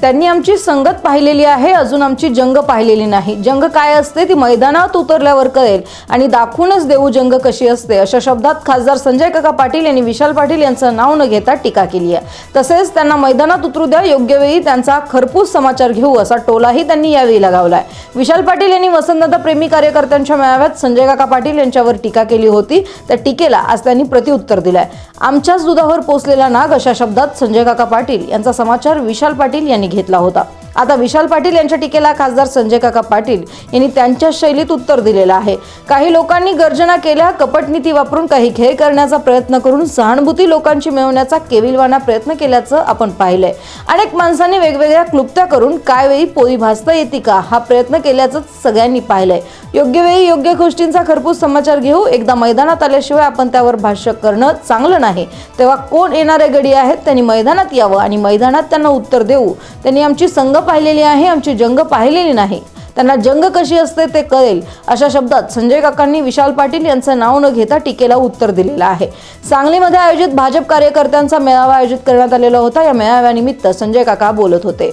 त्यांनी आमची संगत पाहिलेली आहे अजून आमची जंग पाहिलेली नाही. जंग काय असते ती मैदानात उतरल्यावर कळेल आणि दाखवूनच देऊ जंग कशी असते अशा शब्दात खासदार संजय काका पाटील यांनी विशाल पाटील यांचं नाव न घेता टीका केली आहे. तसेच त्यांना मैदानात उतरू द्या योग्य वेळी त्यांचा खरपूस समाचार घेऊ असा टोलाही त्यांनी यावेळी लगावलाय. विशाल पाटील यांनी वसंतदादा प्रेमी कार्यकर्त्यांच्या मेळाव्यात संजय काका पाटील यांच्यावर टीका केली होती. त्या टीकेला आज त्यांनी प्रतिउत्तर दिलंय. आमच्याच दुधावर पोचलेला नाग अशा शब्दात संजय काका पाटील यांचा समाचार विशाल पाटील यांनी घेतला होता. आता विशाल पाटील यांच्या टीकेला खासदार संजय काका पाटील यांनी त्यांच्या शैलीत उत्तर दिलेलं आहे. काही लोकांनी गर्जना केल्या कपटनीती वापरून काही खेळ करण्याचा प्रयत्न करून सहानुभूती लोकांची मिळवण्याचा केविलवाना प्रयत्न केल्याचं आपण पाहिलंय. अनेक माणसांनी वेगवेगळ्या क्लुप्त्या करून काय वेळी पोळी भासता येते का हा प्रयत्न केल्याचं सगळ्यांनी पाहिलंय. योग्य वेळी योग्य गोष्टींचा खरपूस समाचार घेऊ एकदा मैदानात आल्याशिवाय आपण त्यावर भाष्य करणं चांगलं नाही. तेव्हा कोण येणारे गडी आहेत त्यांनी मैदानात यावं आणि मैदानात त्यांना उत्तर देऊ. त्यांनी आमची संघ पाहिलेली आहे आमची जंग पाहिलेली नाही. त्यांना जंग कशी असते ते कळेल. अशा शब्दात संजय काकांनी विशाल पाटील यांचं नाव न घेता टीकेला उत्तर दिलेलं आहे. सांगलीमध्ये आयोजित भाजप कार्यकर्त्यांचा मेळावा आयोजित करण्यात आलेला होता. या मेळाव्यानिमित्त संजय काका बोलत होते.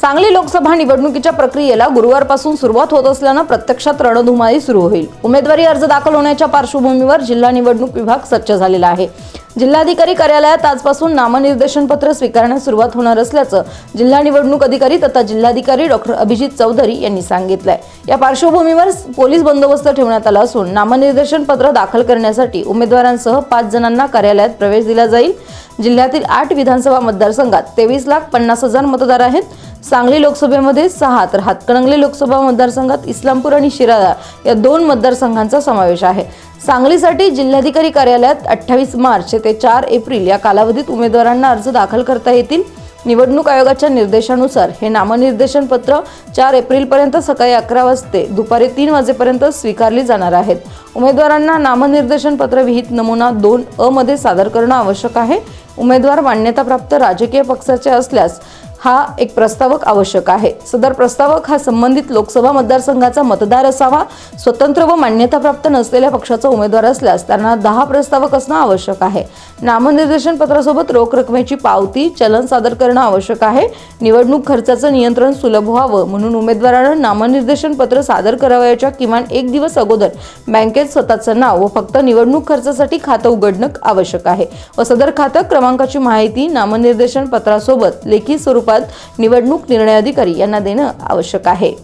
सांगली लोकसभा निवडणुकीच्या प्रक्रियेला गुरुवारपासून सुरुवात होत असल्यानं प्रत्यक्षात रणधुमाळी सुरू होईल. उमेदवारी अर्ज दाखल होण्याच्या पार्श्वभूमीवर जिल्हा निवडणूक विभाग सज्ज झालेला आहे. जिल्हाधिकारी कार्यालयात आजपासून नामनिर्देशन पत्र स्वीकारण्यास सुरुवात होणार असल्याचं जिल्हा निवडणूक अधिकारी तथा जिल्हाधिकारी डॉक्टर अभिजित चौधरी यांनी सांगितलंय. या पार्श्वभूमीवर पोलीस बंदोबस्त ठेवण्यात आला असून नामनिर्देशन पत्र दाखल करण्यासाठी उमेदवारांसह पाच जणांना कार्यालयात प्रवेश दिला जाईल. जिल्ह्यातील आठ विधानसभा मतदारसंघात तेवीस लाख पन्नास हजार मतदार आहेत. सांगली लोकसभेमध्ये सहा तर हातकणंगले लोकसभा मतदारसंघात इस्लामपूर आणि शिराळा या दोन मतदारसंघांचा समावेश आहे. सांगलीसाठी जिल्हाधिकारी कार्यालयात अठ्ठावीस मार्च ते चार एप्रिल या कालावधीत उमेदवारांना अर्ज दाखल करता येतील. निवडणूक आयोगाच्या निर्देशानुसार हे नामनिर्देशन पत्र चार एप्रिलपर्यंत सकाळी अकरा वाजते दुपारी तीन वाजेपर्यंत स्वीकारली जाणार आहेत. उमेदवारांना नामनिर्देशन पत्र विहित नमुना दोन अ मध्ये सादर करणं आवश्यक आहे. उमेदवार मान्यताप्राप्त राजकीय पक्षाचे असल्यास हा एक प्रस्तावक आवश्यक आहे. सदर प्रस्तावक हा संबंधित लोकसभा मतदारसंघाचा मतदार असावा स्वतंत्र व मान्यताप्राप्त नसलेल्या पक्षाचा उमेदवार असल्यास त्यांना दहा प्रस्तावक असणं आवश्यक आहे. नामनिर्देशन पत्रासोबत रोख रकमेची पावती चलन सादर करणं आवश्यक आहे. निवडणूक खर्चाचं नियंत्रण सुलभ व्हावं म्हणून उमेदवारानं नामनिर्देशन पत्र सादर करावयाच्या किमान एक दिवस अगोदर बँकेत स्वतःचं नाव व फक्त निवडणूक खर्चासाठी खातं उघडणं आवश्यक आहे. व सदर खातं क्रमांकाची माहिती नामनिर्देशन पत्रासोबत लेखी स्वरूप स्वरूपात निवडणूक निर्णय अधिकारी यांना देणं आवश्यक आहे.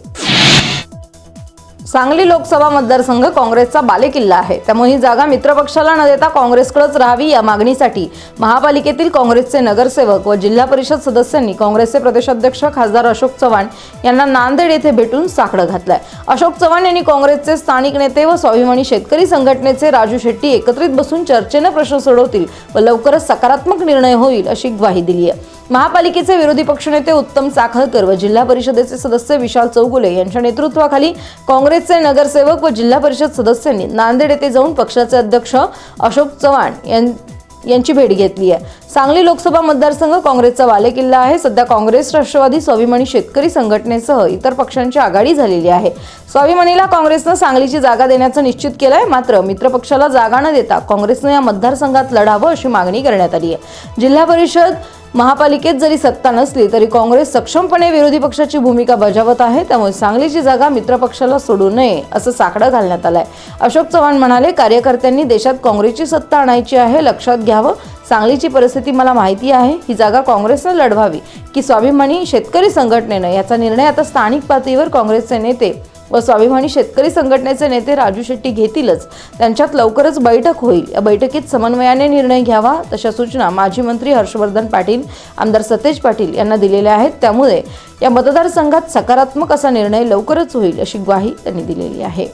सांगली लोकसभा मतदारसंघ काँग्रेसचा बालेकिल्ला आहे. त्यामुळे ही जागा मित्रपक्षाला न देता काँग्रेसकडेच राहावी या मागणीसाठी महापालिकेतील काँग्रेसचे नगरसेवक व जिल्हा परिषद सदस्यांनी काँग्रेसचे प्रदेशाध्यक्ष खासदार अशोक चव्हाण यांना नांदेड येथे भेटून साकडं घातलंय. अशोक चव्हाण यांनी काँग्रेसचे स्थानिक नेते व स्वाभिमानी शेतकरी संघटनेचे राजू शेट्टी एकत्रित बसून चर्चेनं प्रश्न सोडवतील व लवकरच सकारात्मक निर्णय होईल अशी ग्वाही दिली आहे महापालिकेचे विरोधी पक्षनेते उत्तम चाखळकर व जिल्हा परिषदेचे सदस्य विशाल चौगुले यांच्या नेतृत्वाखाली काँग्रेस काँग्रेसचे नगरसेवक व जिल्हा परिषद सदस्यांनी नांदेड येथे जाऊन पक्षाचे अध्यक्ष अशोक चव्हाण यां- यांची भेट घेतली आहे. सांगली लोकसभा मतदारसंघ काँग्रेसचा बालेकिल्ला आहे. सध्या काँग्रेस राष्ट्रवादी स्वाभिमानी शेतकरी संघटनेसह इतर पक्षांची आघाडी झालेली आहे. स्वाभिमानीला काँग्रेसनं सांगलीची जागा देण्याचं निश्चित केलंय. मात्र मित्रपक्षाला जागा न देता काँग्रेसनं या मतदारसंघात लढावं अशी मागणी करण्यात आली आहे. जिल्हा परिषद महापालिकेत जरी सत्ता नसली तरी काँग्रेस सक्षमपणे विरोधी पक्षाची भूमिका बजावत आहे त्यामुळे सांगलीची जागा मित्रपक्षाला सोडू नये असं साकडं घालण्यात आलंय. अशोक चव्हाण म्हणाले कार्यकर्त्यांनी देशात काँग्रेसची सत्ता आणायची आहे लक्षात घ्यावं. सांगलीची परिस्थिती मला माहिती आहे. ही जागा काँग्रेसनं लढवावी. की स्वाभिमानी शेतकरी संघटनेनं याचा निर्णय आता स्थानिक पातळीवर काँग्रेसचे नेते व स्वाभिमानी शेतकरी संघटनेचे नेते राजू शेट्टी घेतीलच. त्यांच्यात लवकरच बैठक होईल. या बैठकीत समन्वयाने निर्णय घ्यावा तशा सूचना माजी मंत्री हर्षवर्धन पाटील आमदार सतेज पाटील यांना दिलेल्या आहेत. त्यामुळे या मतदारसंघात सकारात्मक असा निर्णय लवकरच होईल अशी ग्वाही त्यांनी दिलेली आहे.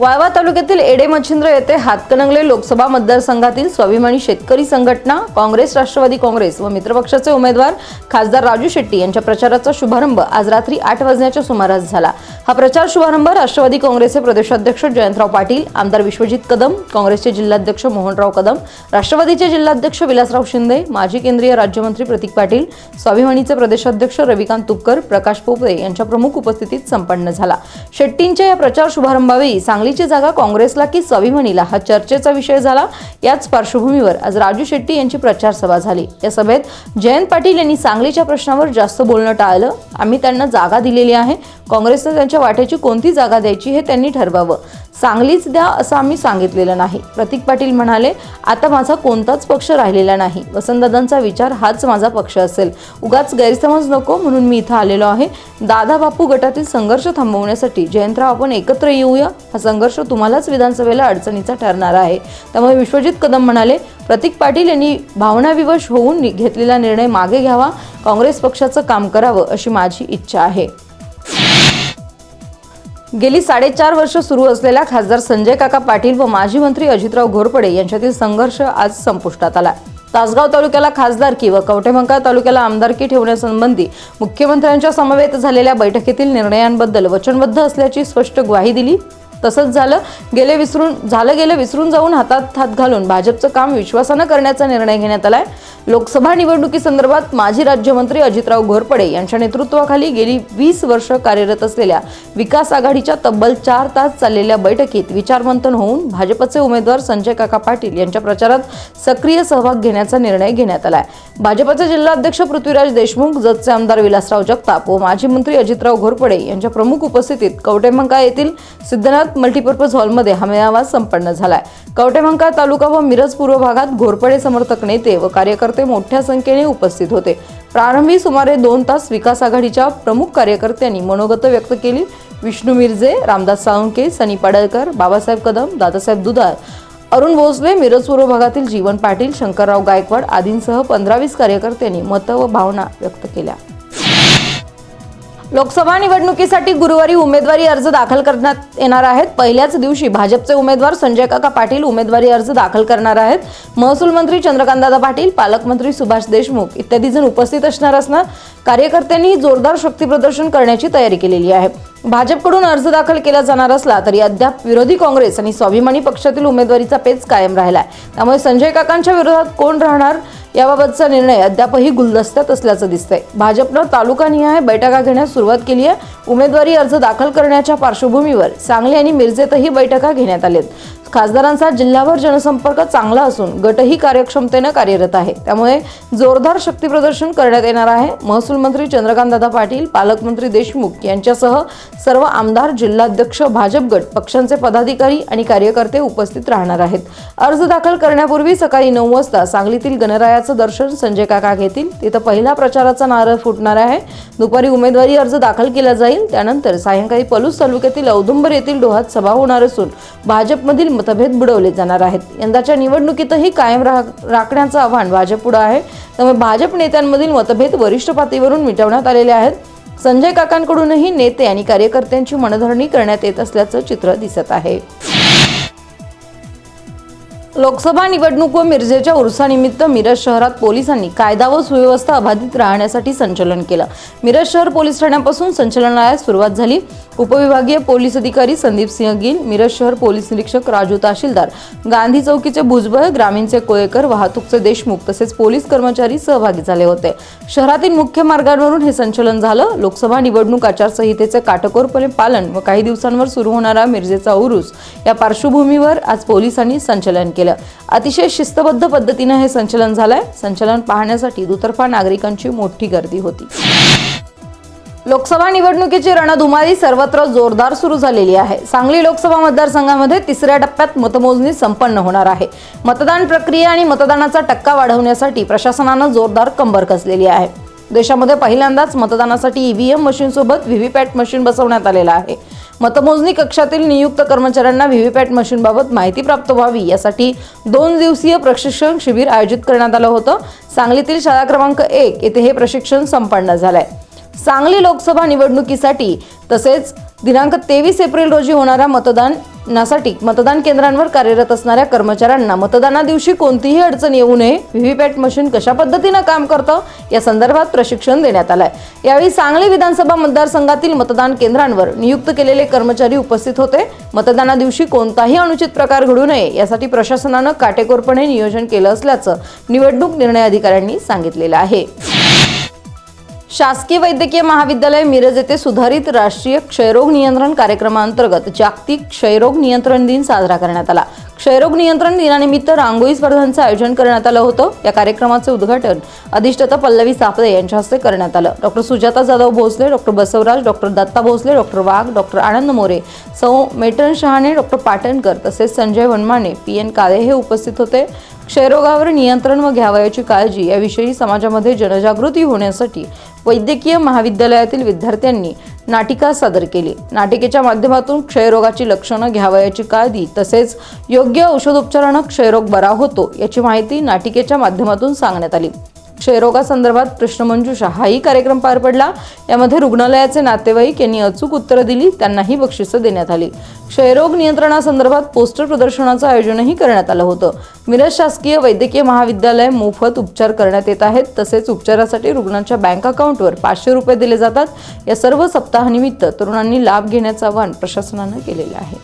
वाळवा तालुक्यातील एडे मच्छिंद्र येथे हातकणंगले लोकसभा मतदारसंघातील स्वाभिमानी शेतकरी संघटना काँग्रेस राष्ट्रवादी काँग्रेस व मित्रपक्षाचे उमेदवार खासदार राजू शेट्टी यांच्या प्रचाराचा शुभारंभ आज रात्री आठ वाजण्याच्या सुमारास झाला. हा प्रचार शुभारंभ राष्ट्रवादी काँग्रेसचे प्रदेशाध्यक्ष जयंतराव पाटील आमदार विश्वजित कदम काँग्रेसचे जिल्हाध्यक्ष मोहनराव कदम राष्ट्रवादीचे जिल्हाध्यक्ष विलासराव शिंदे माजी केंद्रीय राज्यमंत्री प्रतीक पाटील स्वाभिमानीचे प्रदेशाध्यक्ष रविकांत तुपकर प्रकाश पोपरे यांच्या प्रमुख उपस्थितीत संपन्न झाला. शेट्टींच्या या प्रचार शुभारंभावेळी आघाडीची जागा काँग्रेसला की स्वाभिमानीला हा चर्चेचा विषय झाला. याच पार्श्वभूमीवर आज राजू शेट्टी यांची प्रचार सभा झाली. या सभेत जयंत पाटील यांनी सांगलीच्या प्रश्नावर जास्त बोलणं टाळलं. आम्ही त्यांना जागा दिलेली आहे. काँग्रेसनं त्यांच्या वाट्याची कोणती जागा द्यायची हे त्यांनी ठरवावं. सांगलीच द्या असं आम्ही सांगितलेलं नाही. प्रतीक पाटील म्हणाले आता माझा कोणताच पक्ष राहिलेला नाही. वसंतदादांचा विचार हाच माझा पक्ष असेल. उगाच गैरसमज नको म्हणून मी इथं आलेलो आहे. दादा बापू गटातील संघर्ष थांबवण्यासाठी जयंतराव आपण एकत्र येऊया. हा संघर्ष तुम्हालाच विधानसभेला अडचणीचा ठरणार आहे. त्यामुळे विश्वजित कदम म्हणाले प्रतीक पाटील यांनी भावनाविवश होऊन घेतलेला निर्णय मागे घ्यावा काँग्रेस पक्षाचं काम करावं अशी माझी इच्छा आहे. गेली साडेचार वर्ष सुरू असलेल्या खासदार संजय काका पाटील व माजी मंत्री अजितराव घोरपडे यांच्यातील संघर्ष आज संपुष्टात आला. तासगाव तालुक्याला खासदारकी व कवटेमंका तालुक्याला आमदारकी ठेवण्यासंबंधी मुख्यमंत्र्यांच्या समवेत झालेल्या बैठकीतील निर्णयांबद्दल वचनबद्ध असल्याची स्पष्ट ग्वाही दिली. तसंच झालं गेले विसरून झालं गेलं विसरून जाऊन हातात हात घालून भाजपचं काम विश्वासानं करण्याचा निर्णय घेण्यात आलाय. लोकसभा निवडणुकीसंदर्भात माजी राज्यमंत्री अजितराव घोरपडे यांच्या नेतृत्वाखाली गेली वीस वर्ष कार्यरत असलेल्या विकास आघाडीच्या तब्बल चार तास चाललेल्या बैठकीत विचारमंथन होऊन भाजपचे उमेदवार संजय काका पाटील यांच्या प्रचारात सक्रिय सहभाग घेण्याचा निर्णय घेण्यात आलाय. भाजपचे जिल्हाध्यक्ष पृथ्वीराज देशमुख जतचे आमदार विलासराव जगताप व माजी मंत्री अजितराव घोरपडे यांच्या प्रमुख उपस्थितीत कवटेमंका येथील सिद्धनाथ मल्टीपर्पज हॉलमध्ये हा मेळावा संपन्न झालाय. कवटेमंका तालुका व मिरज पूर्व भागात घोरपडे समर्थक नेते व कार्यकर्ते मोठ्या संख्येने उपस्थित होते. प्रारंभी सुमारे दोन तास विकास आघाडीच्या प्रमुख कार्यकर्त्यांनी मनोगत व्यक्त केली. विष्णू मिरजे रामदास साळुंके सनी पाडळकर बाबासाहेब कदम दादासाहेब दुधाळ अरुण भोसले मिरज पूर्व भागातील जीवन पाटील शंकरराव गायकवाड आदींसह पंधरा वीस कार्यकर्त्यांनी मतं व भावना व्यक्त केल्या. लोकसभा निवडणुकीसाठी गुरुवारी उमेदवारी अर्ज दाखल करण्यात येणार आहेत. पहिल्याच दिवशी भाजपचे उमेदवार संजय काका पाटील उमेदवारी अर्ज दाखल करणार आहेत. महसूल मंत्री चंद्रकांतदादा पाटील पालकमंत्री सुभाष देशमुख इत्यादी जण उपस्थित असणार असणार. कार्यकर्त्यांनी जोरदार शक्ती प्रदर्शन करण्याची तयारी केलेली आहे. भाजपकडून अर्ज दाखल केला जाणार असला तरी अद्याप विरोधी काँग्रेस आणि स्वाभिमानी पक्षातील उमेदवारीचा पेच कायम राहिलाय. त्यामुळे संजय काकांच्या विरोधात कोण राहणार याबाबतचा निर्णय अद्यापही गुलदस्त्यात असल्याचं दिसतंय. भाजपनं तालुकानिहाय बैठका घेण्यास सुरुवात केली आहे. उमेदवारी अर्ज दाखल करण्याच्या पार्श्वभूमीवर सांगली आणि मिरजेतही बैठका घेण्यात आल्यात. खासदारांचा जिल्हाभर जनसंपर्क चांगला असून गटही कार्यक्षमतेनं कार्यरत आहे. त्यामुळे जोरदार शक्ती प्रदर्शन करण्यात येणार आहे. महसूल मंत्री चंद्रकांतदादा पाटील पालकमंत्री देशमुख यांच्यासह सर्व आमदार जिल्हाध्यक्ष भाजप गट पक्षांचे पदाधिकारी आणि कार्यकर्ते उपस्थित राहणार आहेत. अर्ज दाखल करण्यापूर्वी सकाळी नऊ वाजता सांगलीतील गणरायाचं दर्शन संजय काका घेतील. तिथं पहिला प्रचाराचा नारळ फुटणार आहे. दुपारी उमेदवारी अर्ज दाखल केला जाईल. त्यानंतर सायंकाळी पलूस तालुक्यातील औदुंबर येथील डोहात सभा होणार असून भाजपमधील मतभेद बुडवले जाणार आहेत. यंदाच्या निवडणुकीतही कायम राह- राखण्याचं आव्हान भाजप पुढं आहे. त्यामुळे भाजप नेत्यांमधील मतभेद वरिष्ठ पातळीवरून मिटवण्यात आलेले आहेत. संजय काकांकडूनही नेते आणि कार्यकर्त्यांची मनधरणी करण्यात येत असल्याचं चित्र दिसत आहे. लोकसभा निवडणूक व मिरजेच्या उर्सानिमित्त मिरज शहरात पोलिसांनी कायदा व सुव्यवस्था अबाधित राहण्यासाठी संचलन केलं. मिरज शहर पोलीस ठाण्यापासून संचलनाला सुरुवात झाली. उपविभागीय पोलीस अधिकारी संदीप सिंह गिल मिरज शहर पोलीस निरीक्षक राजू ताशीलदार गांधी चौकीचे भुजबळ ग्रामीणचे कोळेकर वाहतूकचे देशमुख तसेच पोलीस कर्मचारी सहभागी झाले होते. शहरातील मुख्य मार्गांवरून हे संचलन झालं. लोकसभा निवडणूक आचारसंहितेचे काटेकोरपणे पालन व काही दिवसांवर सुरू होणारा मिरजेचा उरूस या पार्श्वभूमीवर आज पोलिसांनी संचलन केलं. अतिशय शिस्तबद्ध पद्धतीनं हे संचलन झालंय. संचलन पाहण्यासाठी दुतर्फा नागरिकांची मोठी गर्दी होती. लोकसभा निवडणुकीची रणधुमारी सर्वत्र जोरदार सुरू झालेली आहे. सांगली लोकसभा मतदारसंघामध्ये तिसऱ्या टप्प्यात मतमोजणी संपन्न होणार आहे. मतदान प्रक्रिया आणि मतदानाचा टक्का वाढवण्यासाठी प्रशासनानं जोरदार कंबर कसलेली आहे. देशामध्ये पहिल्यांदाच मतदानासाठी ईव्हीएम मशीनसोबत व्हीव्हीपॅट मशीन बसवण्यात आलेलं आहे. मतमोजणी कक्षातील नियुक्त कर्मचाऱ्यांना व्हीव्हीपॅट मशीनबाबत माहिती प्राप्त व्हावी यासाठी दोन दिवसीय प्रशिक्षण शिबिर आयोजित करण्यात आलं होतं. सांगलीतील शाळा क्रमांक एक येथे हे प्रशिक्षण संपन्न झालं आहे सांगली लोकसभा निवडणुकीसाठी तसेच दिनांक तेवीस एप्रिल रोजी होणाऱ्या मतदानासाठी मतदान केंद्रांवर कार्यरत असणाऱ्या कर्मचाऱ्यांना मतदाना दिवशी कोणतीही अडचण येऊ नये. व्हीव्हीपॅट मशीन कशा पद्धतीनं काम करतं? या संदर्भात प्रशिक्षण देण्यात आलंय. यावेळी सांगली विधानसभा मतदारसंघातील मतदान केंद्रांवर नियुक्त केलेले कर्मचारी उपस्थित होते. मतदाना दिवशी कोणताही अनुचित प्रकार घडू नये यासाठी प्रशासनानं काटेकोरपणे नियोजन केलं असल्याचं निवडणूक निर्णय अधिकाऱ्यांनी सांगितलेलं आहे. शासकीय वैद्यकीय महाविद्यालय मिरज येथे सुधारित राष्ट्रीय क्षयरोग नियंत्रण कार्यक्रमांतर्गत जागतिक क्षयरोग नियंत्रण दिन साजरा करण्यात आला. क्षयरोग नियंत्रण दिनानिमित्त रांगोळी स्पर्धांचं आयोजन करण्यात आलं होतं. या कार्यक्रमाचे उद्घाटन अधिष्ठाता पल्लवी सापदे यांच्या हस्ते करण्यात आलं. Doctor Sujata Jadhav Bhosale doctor Basavaraj doctor Datta Bhosale doctor Wagh doctor Anand More सौ. मेटन शहाणे डॉक्टर पाटणकर तसेच संजय वनमाने पी. एन. काळे हे उपस्थित होते. क्षयरोगावर नियंत्रण व घ्यावयाची काळजी याविषयी समाजामध्ये जनजागृती होण्यासाठी वैद्यकीय महाविद्यालयातील विद्यार्थ्यांनी नाटिका सादर केली. नाटिकेच्या माध्यमातून क्षयरोगाची लक्षणं घ्यावयाची काळजी तसेच योग्य औषधोपचारानं क्षयरोग बरा होतो याची माहिती नाटिकेच्या माध्यमातून सांगण्यात आली. क्षयरोगासंदर्भात प्रश्नमंजुषा हाही कार्यक्रम पार पडला. यामध्ये रुग्णालयाचे नातेवाईक यांनी अचूक उत्तरं दिली त्यांनाही बक्षिसं देण्यात आली. क्षयरोग नियंत्रणासंदर्भात पोस्टर प्रदर्शनाचं आयोजनही करण्यात आलं होतं. मिरज शासकीय वैद्यकीय महाविद्यालय मोफत उपचार करण्यात येत आहेत. तसेच उपचारासाठी रुग्णांच्या बँक अकाउंटवर पाचशे रुपये दिले जातात. या सर्व सप्ताहानिमित्त तरुणांनी लाभ घेण्याचं आवाहन प्रशासनानं केलेलं आहे.